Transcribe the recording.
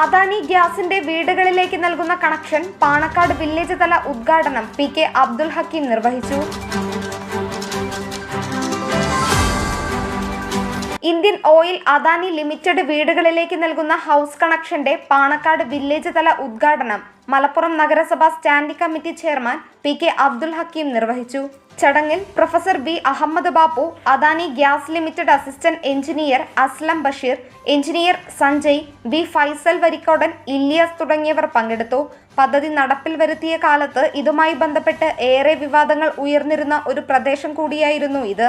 അദാനി ഗ്യാസിന്റെ വീടുകളിലേക്ക് നൽകുന്ന കണക്ഷൻ പാണക്കാട് വില്ലേജ് തല ഉദ്ഘാടനം പി കെ അബ്ദുൽ ഹക്കീം നിർവഹിച്ചു. ഇന്ത്യൻ ഓയിൽ അദാനി ലിമിറ്റഡ് വീടുകളിലേക്ക് നൽകുന്ന ഹൗസ് കണക്ഷന്റെ പാണക്കാട് വില്ലേജ് തല ഉദ്ഘാടനം മലപ്പുറം നഗരസഭാ standing committee chairman P K Abdul Hakeem നിർവഹിച്ചു. ചടങ്ങിൽ professor B Ahmed Bappu Adani gas limited assistant engineer Aslam Basheer engineer Sanjay B Faisal Varikkodan Illiyas തുടങ്ങിയവർ പങ്കെടുത്തു. പദ്ധതി നടപ്പിൽ വരുത്തിയ കാലത്ത് ഇതുമായി ബന്ധപ്പെട്ട് ഏറെ വിവാദങ്ങൾ ഉയർന്നിരുന്ന ഒരു പ്രദേശം കൂടിയായിരുന്നു ഇത്.